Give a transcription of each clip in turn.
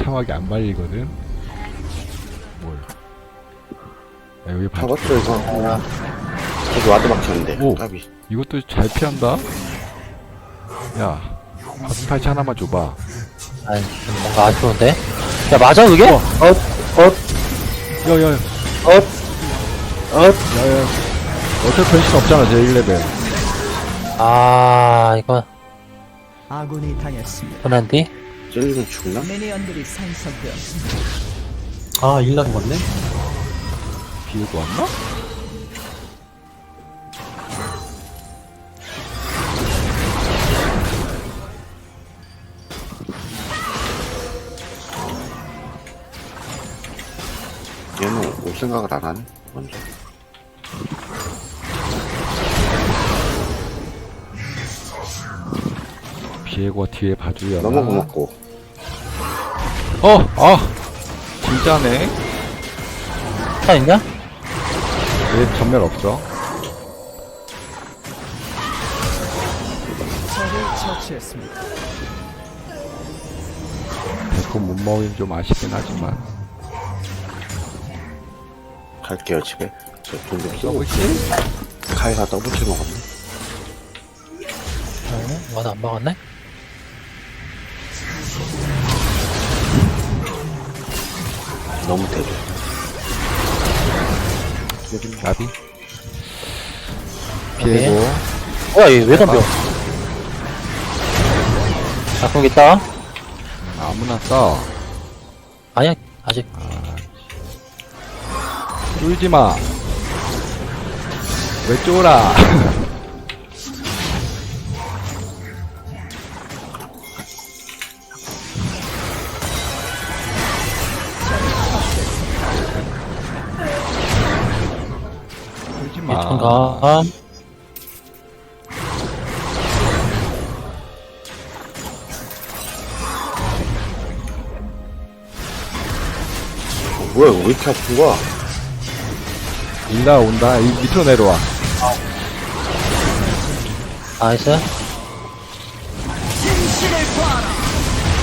처참하게 안 말리거든. 뭘? 야, 여기 봐. 잡았어 이거 아, 여기 와드 막혔는데 오. 까비 이것도 잘 피한다. 야, 가슴 팔찌 하나만 줘봐. 아이, 좀 뭔가 아쉬운데? 야, 맞아, 그게? 어, 어, 야, 야, 야, 어, 어. 야. 어차피 변신 없잖아, 제 1레벨. 아, 이거, 아군이 당했습니다. 흔한디? 찔리면 죽나? 미니언들이. 아, 일라 죽었네? 비에고 왔나? 얘는 올 생각을 안 하네 먼저 비에고 뒤에 봐주야. 너무 고맙고 어, 아, 진짜네. 차 있냐? 얘 전멸 없어. 처치했습니다. 데코 못 먹긴 좀 아쉽긴 하지만. 갈게요 집에 저 돈좀 쓰고 더블킬? 카이가 더블킬 먹었네 어, 와도 안 막았네? 너무 대죠 나비? 비에고. 뭐야, 얘왜 덤벼? 작품 있다? 아무나 써. 아니야, 아직. 쫄지 마. 왜 쫄아? 청감. 어, 뭐야 왜 이렇게 아픈 거야 일라 온다. 이 밑으로 내려와. 나이스.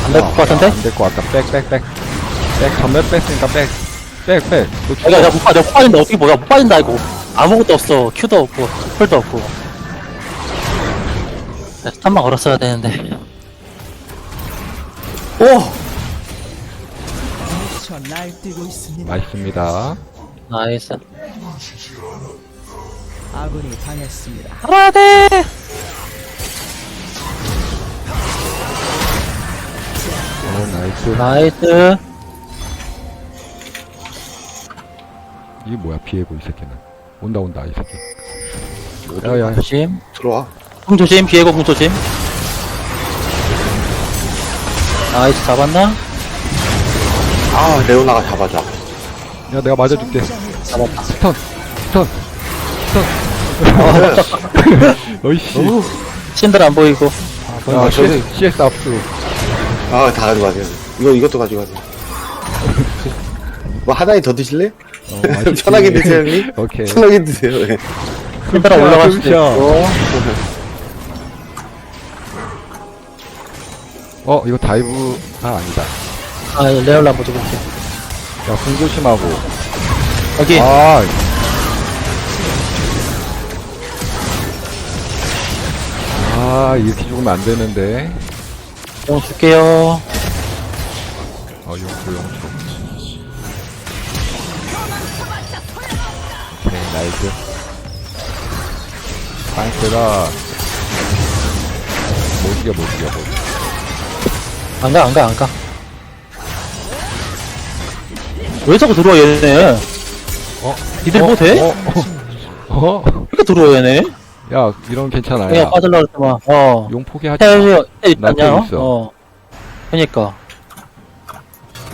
안될것 같은데? 안될것 같다. 백, 백, 백. 백, 전멸 뺐으니까 백. 백, 백. 너 죽어. 내가, 내가 못, 빠, 내가 못 빠진다. 어떻게 뭐야, 못 빠진다, 이거. 아무것도 없어. 큐도 없고, 풀도 없고. 네, 스탄만 걸었어야 되는데. 오! 날뛰고 있습니다. 맛있습니다. 나이스. 아군이 당했습니다. 살아야 돼! 오, 나이스. 나이스. 이게 뭐야, 비에고, 이 새끼는. 온다, 온다, 이 새끼. 어디 야, 야, 조심. 들어와 궁 조심, 비에고 궁 조심. 나이스, 잡았나? 아 레오나가 잡아줘 야, 내가 맞아줄게. 잡았다. 스턴, 스턴, 스턴. 어이씨. 신들 안 보이고. 야, 저기- CS, CS 압수. 아 다 가져가세요 이거 이것도 가져가세요 뭐 하나에 더 드실래? 어. 편하게 드세요 형님 오케이. 편하게 드세요 예. 신들 올라갈 수도. 있고. 어, 이거 다이브, 아, 아니다. 아, 레올라 보조 볼게. 야, 궁 조심하고. 여기. 아. 아, 이렇게 죽으면 안 되는데. 용 줄게요. 어, 용초, 용초. 나이스. 파인트가, 못 이겨, 못 이겨, 못 이겨. 안 가, 안 가, 안 가. 왜 자꾸 들어와, 얘네? 어? 니들 뭐 돼? 어? 어? 어? 왜 이렇게 들어와, 얘네? 야, 이런 괜찮아. 그냥 야, 빠질라 그랬더만, 어. 용 포기하지 마. 헤어져, 나도 있다냐? 있어. 어. 그니까.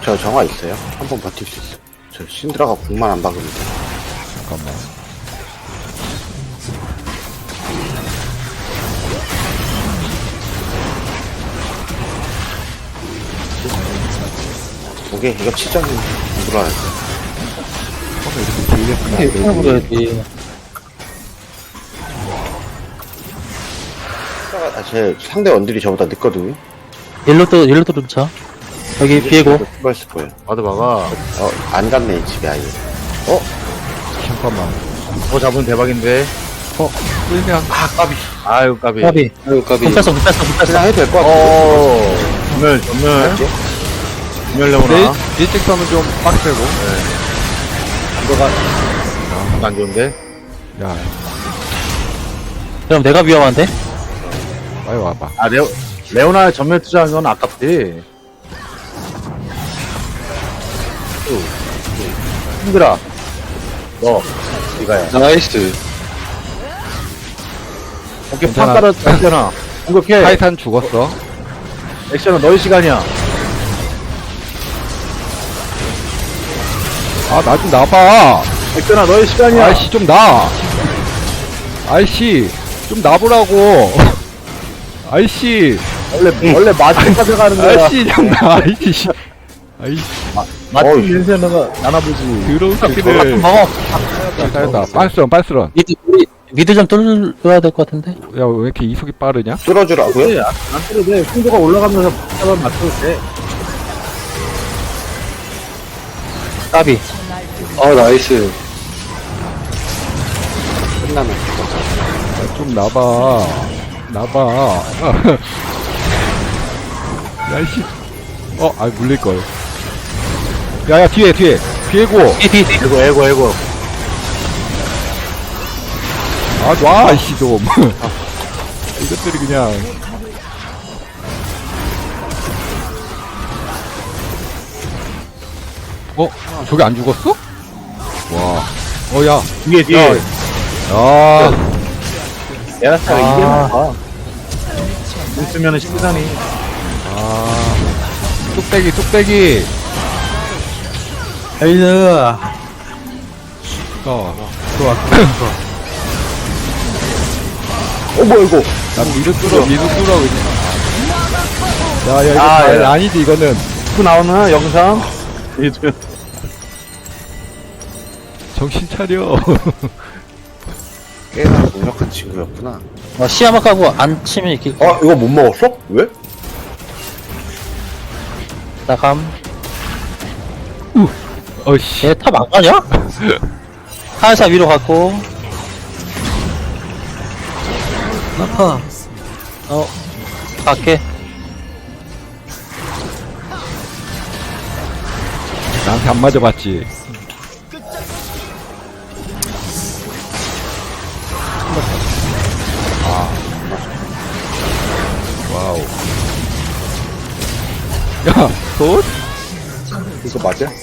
저 정화 있어요 한 번 버틸 수 있어 저 신드라가 궁만 안 박으면 돼 잠깐만. 오케이 이거 치장이 물어야 돼 이렇게 길게 쓰면 안 이렇게 되지. 불어야지. 아, 제 상대 원딜이 저보다 늦거든요 일로 또, 일로 또 차. 여기 비에고. 거예요. 와드 막아. 어, 안 갔네, 이 집에 아예. 잠깐만. 더 잡으면 대박인데. 어, 끌면. 아, 까비. 아유, 까비. 까비. 아유, 까비. 못 뺐어, 못 뺐어, 못 뺐어. 그냥 해도 될 것 같아. 어, 전멸, 전멸. 전멸 일, 내보나. 일직선은 좀 빡세고. 이거가, 아, 안 좋은데. 야, 그럼 내가 위험한데? 빨리 와봐. 아, 레오, 레오나 전멸 투자한 건 아깝지. 힘들어. 너, 이거야. 나이스. 오케이, 괜찮아. 판 깔아, 액션아. 공격해. 타이탄 죽었어. 액션아, 너의 시간이야. 아, 나 좀 나봐. 액션아, 너의 시간이야. 아이씨, 좀 나. 아이씨, 좀 나보라고. 아이씨, 원래, 원래 맞은 가져가는 거야. 아이씨, 좀 나. 아이씨. 아이씨, 맞은 냄새 나가, 나나보지. 더러운 좀 새끼들. 먹어. 잘했다. 빤스런, 빤스런. 미드, 우리, 미드 좀 뚫어야 될 것 같은데? 야, 왜 이렇게 이속이 빠르냐? 뚫어주라고요? 그래, 안 때려도 돼. 풍도가 올라가면서 한번 맞춰도 돼. 까비. 어, 나이스. 끝나면. 야, 좀 나봐. 나봐. 야, 이씨. 어, 아, 물릴걸. 야, 야, 뒤에, 뒤에. 뒤에고. 뒤, 뒤, 뒤. 에고, 에고, 에고. 아, 놔, 이씨, 좀. 이것들이 그냥. 어? 저기 안 죽었어? 와. 어, 야. 뒤에, 뒤에. 야. 야. 에라스가 아. 이게 나와. 웃으면은 시간이. 아. 뚝배기, 뚝배기. 나이스. 어. 좋아. 어, 뭐야, 이거. 나 미드 뚫어, 미드 뚫어, 그냥. 야, 야, 이거 아, 아, 예. 아니지, 이거는. 또 나오나, 영상? 정신 차려. 꽤나 강력한 친구였구나. 어, 시야만 까고 안 치면 이렇게 어, 이거 못 먹었어? 왜? 나감. 어씨. 얘탑 안 가냐? 하늘사 위로 갔고, 아파. 어, 갈게. 나한테 안 맞아봤지. 아. 와우. 야, 돈? 이거 맞아?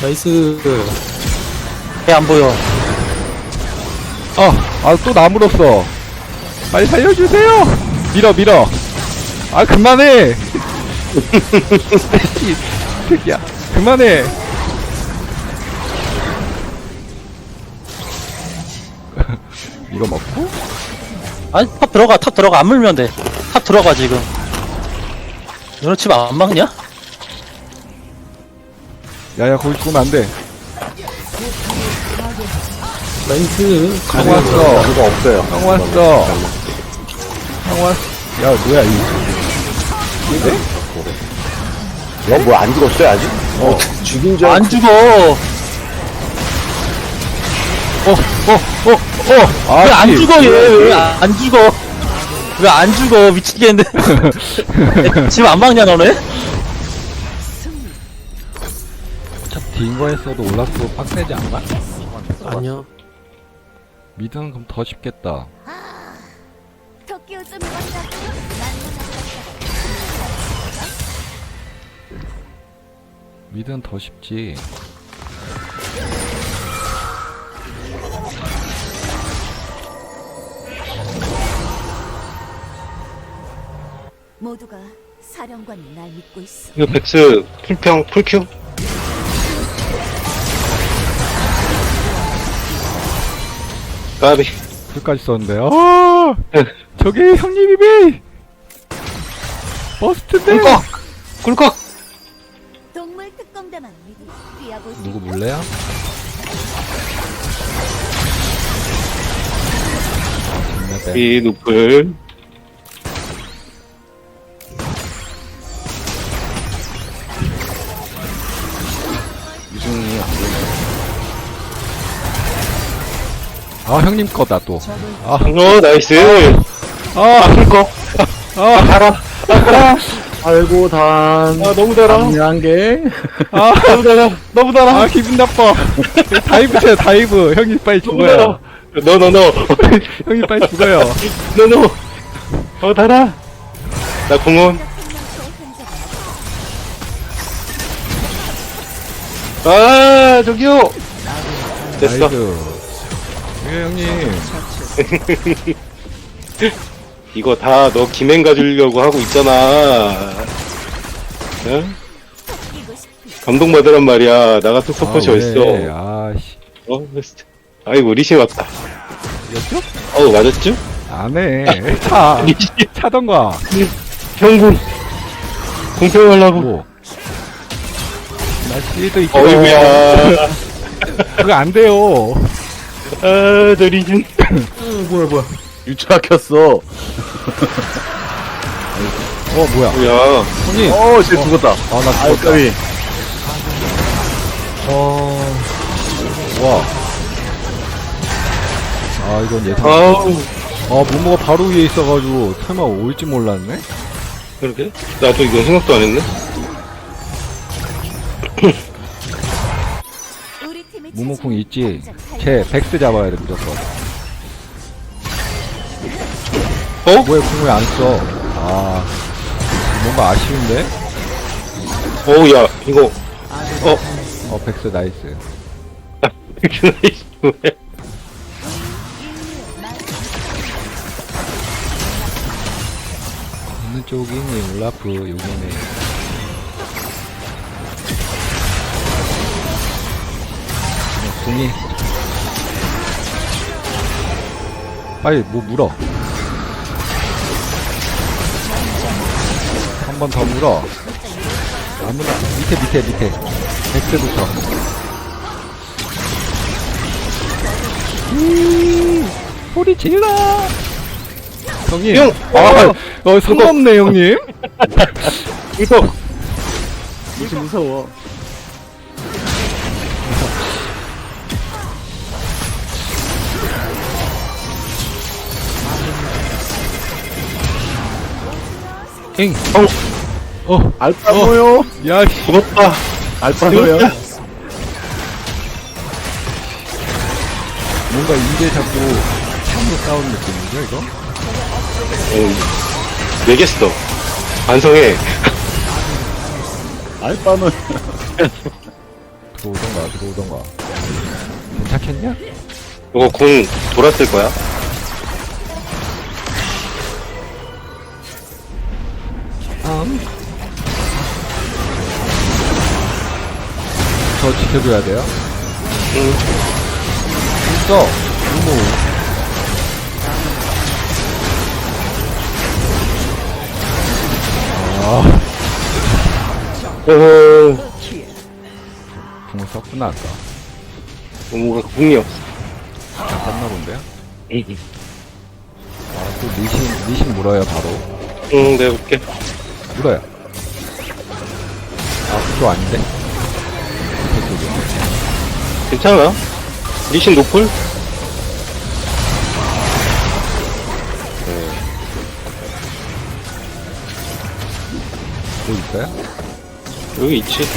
나이스. 걔안 보여. 어, 아, 또 나물었어. 빨리 살려주세요! 밀어, 밀어. 아, 그만해! 씨, 새끼야. 그만해! 이거 먹고? 아니, 탑 들어가, 탑 들어가. 안 물면 돼. 탑 들어가, 지금. 너네 집안 막냐? 야야, 거기 죽으면 안 돼. 나이스. 형 왔어. 그거 없어요. 형 왔어. 형 왔어. 야, 뭐야, 이. 어, 뭐안 죽었어요, 아직? 어, 죽인 줄 안. 죽어. 어, 어, 어, 어! 아, 왜안 씨. 죽어, 얘. 왜안 죽어. 왜 안 죽어. 미치겠는데. 집 안 막냐, 너네? 긴 거였어도 올라프 빡세지 않나? 아니요. 미드는 그럼 더 쉽겠다. 미드는 더 쉽지. 모두가 사령관이 날 믿고 있어. 이거 백스 풀평 풀큐 까비. 끝까지 썼는데, 아! 저게 형님이비! 버스트인데! 꿀꺽! 꿀꺽! 동물 믿으 누구. 몰래야? 이 누플. 아 형님 거다 또. 아, 어, 나이스. 아, 이거 아, 달아. 아이고 단. 아, 너무 달아. 한 개. 아, 너무 달아. 너무 달아. 아 기분 나빠. 다이브 쳐요 다이브. 형님 빨리. 죽어요. 너, 너, 너. 형님 빨리 죽어요. 너, 너. 어, 달아. 나 공원. 아, 저기요. 됐어. 나이스. 예 형님. 이거 다 너 김행 가주려고 하고 있잖아. 응? 감동받으란 말이야. 나 같은 서폿이 아, 어딨어. 왜? 아씨. 어? 아이고, 리신 왔다. 이겼죠? 어우, 맞았죠? 안해. 차. 리신. 차던가. 형군. 공평하려고. 뭐. 나 실드 있고. 어이구야. 그거 안 돼요. 아, 저 리신. 뭐야 뭐야. 유차 켰어. 어 뭐야? 뭐야. 형님. 어, 쟤 죽었다. 아나 아이 죽었다. 까비. 어. 와. 아 이건 예상. 아우. 아 모모가 바로 위에 있어가지고 설마 올지 몰랐네. 그러게? 나도 이건 생각도 안 했네? 우리 팀이 모모콩 있지. 걔 백스 잡아야 돼 무조건. 어? 뭐야 궁을 안 써? 아 뭔가 아쉬운데? 어우, 야, 이거. 어 백스 나이스. 뭐야. 어느 쪽이니 올라프 여기네. 어, 궁이 빨리 뭐 물어. 한 번 더 물어. 아무나 밑에 밑에 밑에 백스부터. 음, 소리 질러. 형님. 형! 아, 어, 손 넘네 형님. 이거. 무슨 무서워. 엥. 어, 어, 알파고요. 야, 씨. 죽었다. 알파고요. 뭔가 이제 자꾸 참으로 싸우는 느낌이죠, 이거? 어, 내겠어. 반성해. 알파는 들어오던가, 들어오던가. 괜찮겠냐? 이거 궁 돌았을 거야. 음. 저 지켜줘야 돼요? 응. 있어. 너무. 아, 어, 궁을 썼구나, 아까. 뭔가 궁이 없어. 썼나 본데요? 아, 또 리신, 리신 물어요, 바로. 응, 내가 볼게. 물어요. 아, 그쪽 아닌데? 밑에 쪽이야. 괜찮아. 리신 노플? 뭐 있어요? 여기 있지.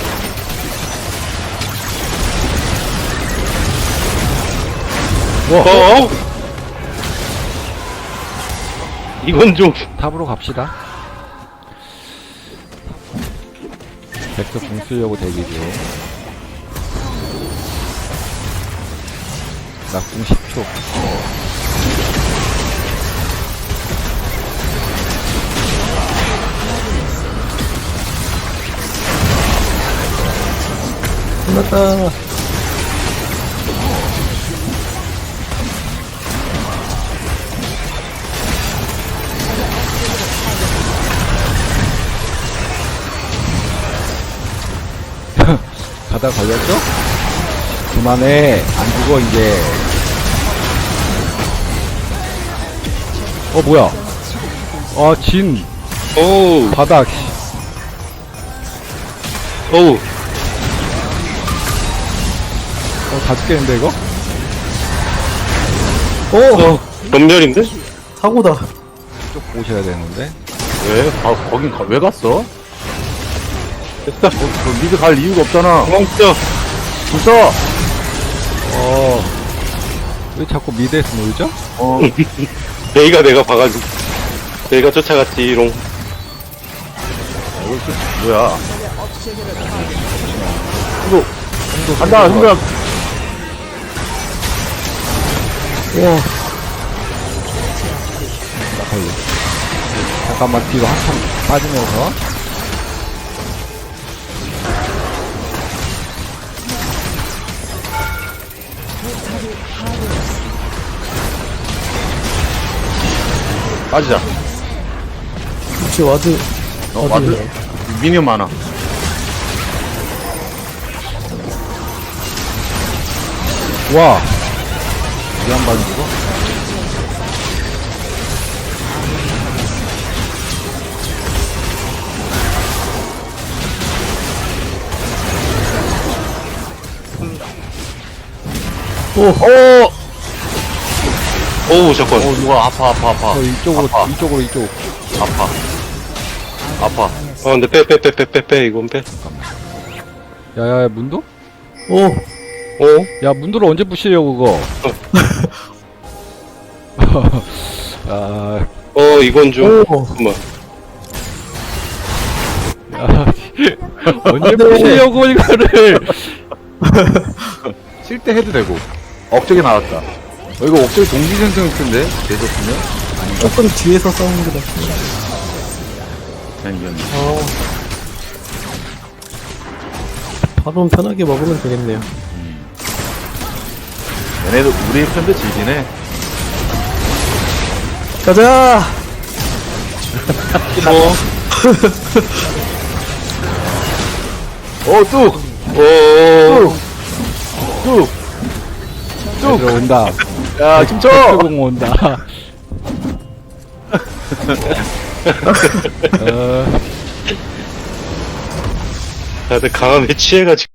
뭐? 어? 이건 좀. 탑으로 갑시다. 백서 궁 쓰려고 대기 중. 나궁 10초. 끝났다. 가다 걸렸죠? 그만해. 안 죽어, 이제. 어, 뭐야. 아, 진. 어우, 바닥. 어우. 어, 다 죽겠는데, 이거? 오! 전멸인데? 사고다. 쭉 보셔야 되는데. 왜? 아, 거긴 가, 왜 갔어? 됐다. 거, 거, 미드 갈 이유가 없잖아. 도망쳐. 불써! 어. 왜 자꾸 미드에서 놀죠? 어, 베이가 내가 봐가지고. 베이가 쫓아갔지롱. 뭐야. 이거, 간다. 나 걸려. 잠깐만 뒤로 한참 빠지면서. 빠지자. 혹시 와드, 어, 와드? 미니언 많아. 와. 번 주고. 오! 오 우, 잠깐. 어, 누가 아파, 아파, 아파. 어, 이쪽으로, 아파. 이쪽으로, 이쪽. 아파. 아파. 어, 근데 빼, 빼, 빼, 빼, 빼, 빼, 이건 빼. 야야야, 문도? 오! 어? 야, 문도를 언제 부시려고, 그거? 아, 어, 이건 좀. 오! 잠깐만. 야, 언제 부시려고, 이거를. 칠 때 해도 되고. 억제기 나왔다. 어, 이거 억제기 동기생성일 텐데? 계속하면? 조금 뒤에서 싸우는 게 낫습니다. 그냥 이겼네. 밥은 편하게 먹으면 되겠네요. 얘네도 우리 편도 지지네. 가자! 어, 뚝! 오, 뚝! 애들 온다. 야, 춤춰! 백수공 온다. 어, 다들 강함에 취해가지고.